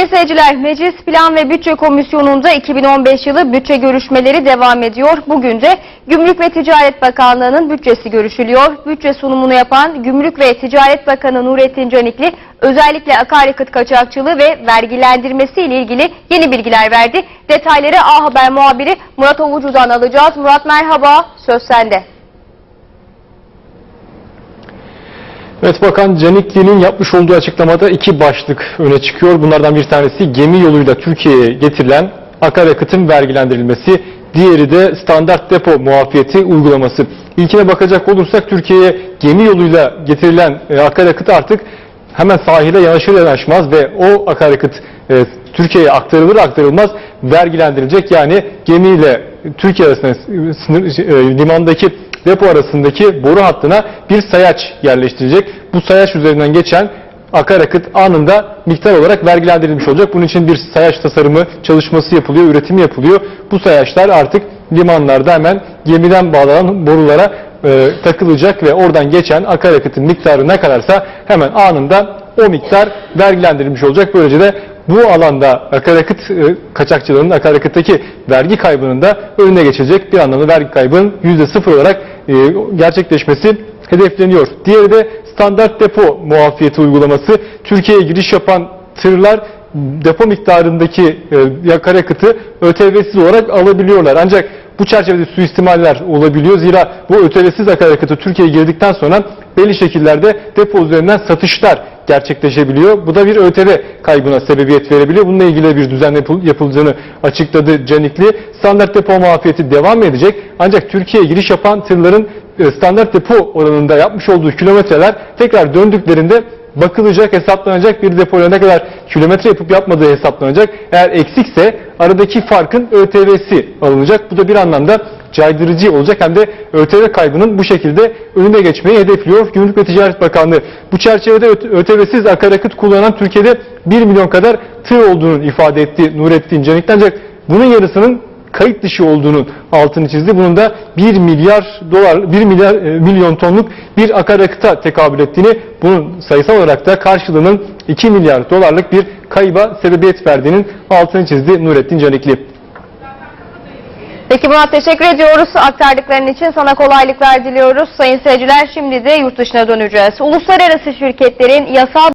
Sayın seyirciler, Meclis Plan ve Bütçe Komisyonu'nda 2015 yılı bütçe görüşmeleri devam ediyor. Bugün de Gümrük ve Ticaret Bakanlığı'nın bütçesi görüşülüyor. Bütçe sunumunu yapan Gümrük ve Ticaret Bakanı Nurettin Canikli, özellikle akaryakıt kaçakçılığı ve vergilendirmesi ile ilgili yeni bilgiler verdi. Detayları A Haber muhabiri Murat Ovucu'dan alacağız. Murat merhaba, söz sende. Evet Bakan Canikli'nin yapmış olduğu açıklamada iki başlık öne çıkıyor. Bunlardan bir tanesi gemi yoluyla Türkiye'ye getirilen akaryakıtın vergilendirilmesi, diğeri de standart depo muafiyeti uygulaması. İlkine bakacak olursak Türkiye'ye gemi yoluyla getirilen e, akaryakıt artık hemen sahile yanaşır yanaşmaz ve o akaryakıt e, Türkiye'ye aktarılır aktarılmaz vergilendirilecek. Yani gemiyle Türkiye arasında sınır, e, limandaki depo arasındaki boru hattına bir sayaç yerleştirecek. Bu sayaç üzerinden geçen akaryakıt anında miktar olarak vergilendirilmiş olacak. Bunun için bir sayaç tasarımı çalışması yapılıyor, üretimi yapılıyor. Bu sayaçlar artık limanlarda hemen gemiden bağlanan borulara e, takılacak ve oradan geçen akaryakıtın miktarı ne kadarsa hemen anında o miktar vergilendirilmiş olacak. Böylece de bu alanda akaryakıt e, kaçakçılığının akaryakıttaki vergi kaybının da önüne geçecek bir anlamda vergi kaybının %0 olarak e, gerçekleşmesi hedefleniyor. Diğeri de standart depo muafiyeti uygulaması. Türkiye'ye giriş yapan tırlar depo miktarındaki e, akaryakıtı ÖTV'siz olarak alabiliyorlar. Ancak bu çerçevede suistimaller olabiliyor. Zira bu ÖTV'siz akaryakıtı Türkiye'ye girdikten sonra belli şekillerde depo üzerinden satışlar gerçekleşebiliyor. Bu da bir ÖTV kaybına sebebiyet verebiliyor. Bununla ilgili bir düzen yapıl- yapılacağını açıkladı Canikli. Standart depo muafiyeti devam edecek. Ancak Türkiye'ye giriş yapan tırların standart depo oranında yapmış olduğu kilometreler tekrar döndüklerinde bakılacak, hesaplanacak bir depoya ne kadar kilometre yapıp yapmadığı hesaplanacak. Eğer eksikse aradaki farkın ÖTV'si alınacak. Bu da bir anlamda caydırıcı olacak hem de ÖTV kaybının bu şekilde önüne geçmeyi hedefliyor Gümrük ve Ticaret Bakanlığı. Bu çerçevede ÖTV'siz akaryakıt kullanan Türkiye'de 1 milyon kadar tır olduğunu ifade etti Nurettin Canikli. Ancak bunun yarısının kayıt dışı olduğunun altını çizdi. Bunun da 1 milyar dolar, 1 milyar e, milyon tonluk bir akaryakıta tekabül ettiğini, bunun sayısal olarak da karşılığının 2 milyar dolarlık bir kayba sebebiyet verdiğinin altını çizdi Nurettin Canikli. Peki Murat teşekkür ediyoruz aktardıkların için. Sana kolaylıklar diliyoruz. Sayın seyirciler şimdi de yurt dışına döneceğiz. Uluslararası şirketlerin yasal